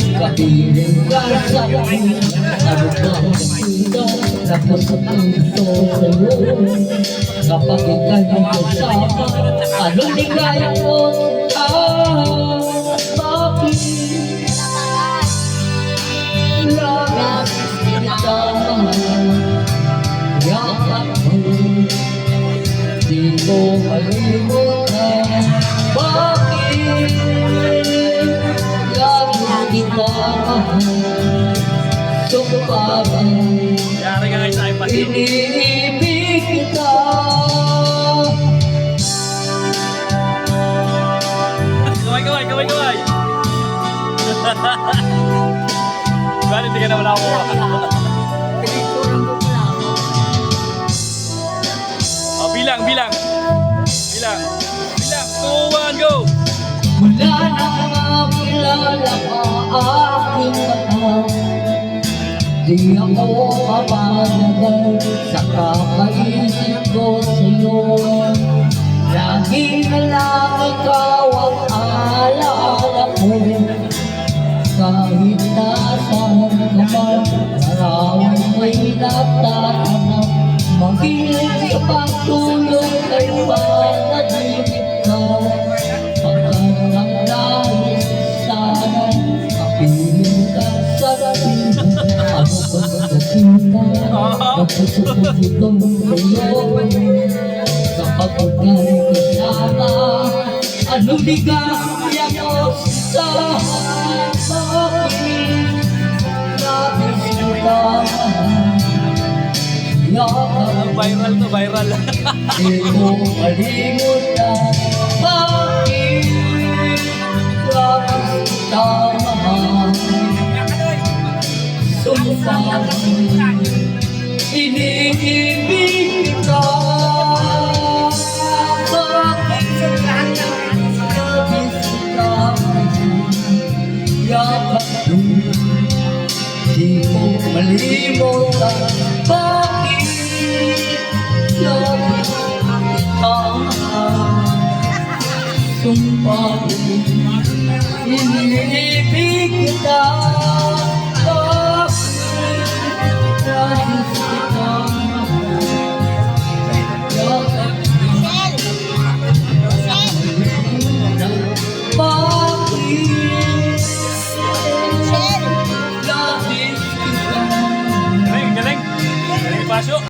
Kapiling ka sa akin Ano ba ang sino Tapos ang puso sa'yo Kapag ika'y magkasama Anong ligaya mo Ah, bakit Labis kita Yakap mo Di ko IPad. Iniibig kita kaway, kaway, kaway. Bakit hindi ka na wala ako? Oh, bilang. Bilang. Di ako mapanagal sa kakaisip ko sa'yo. Lagi na lang ikaw ang alaala ko. Kahit nasaan ka man, maraming may natatanap. Magiling sa pagtulog kay manatibig ka Pagkat Kapag ika'y kasama Ano ligaya mo sa akin Yakap Viral to, viral. Di ko malimutan Bakit Iniibig kita Bakit Yakap mo Di ko malimutan Bakit Labis tama Sumpah Iniibig 마셔.